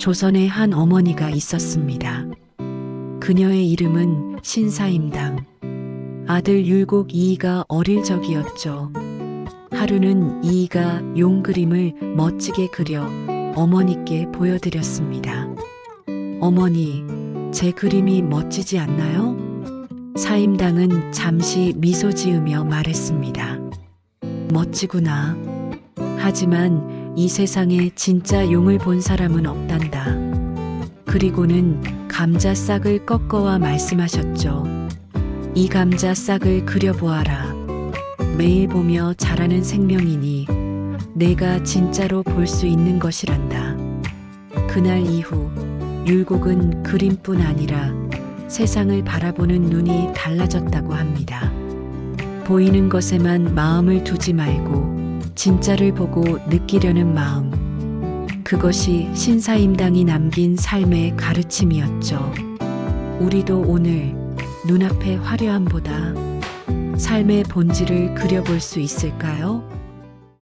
조선에 한 어머니가 있었습니다. 그녀의 이름은 신사임당. 아들 율곡 이이가 어릴 적이었죠. 하루는 이이가 용 그림을 멋지게 그려 어머니께 보여드렸습니다. 어머니, 제 그림이 멋지지 않나요? 사임당은 잠시 미소 지으며 말했습니다. 멋지구나. 하지만 이 세상에 진짜 용을 본 사람은 없단다. 그리고는 감자 싹을 꺾어와 말씀하셨죠. 이 감자 싹을 그려보아라. 매일 보며 자라는 생명이니 내가 진짜로 볼 수 있는 것이란다. 그날 이후 율곡은 그림뿐 아니라 세상을 바라보는 눈이 달라졌다고 합니다. 보이는 것에만 마음을 두지 말고 진짜를 보고 느끼려는 마음. 그것이 신사임당이 남긴 삶의 가르침이었죠. 우리도 오늘 눈앞의 화려함보다 삶의 본질을 그려볼 수 있을까요?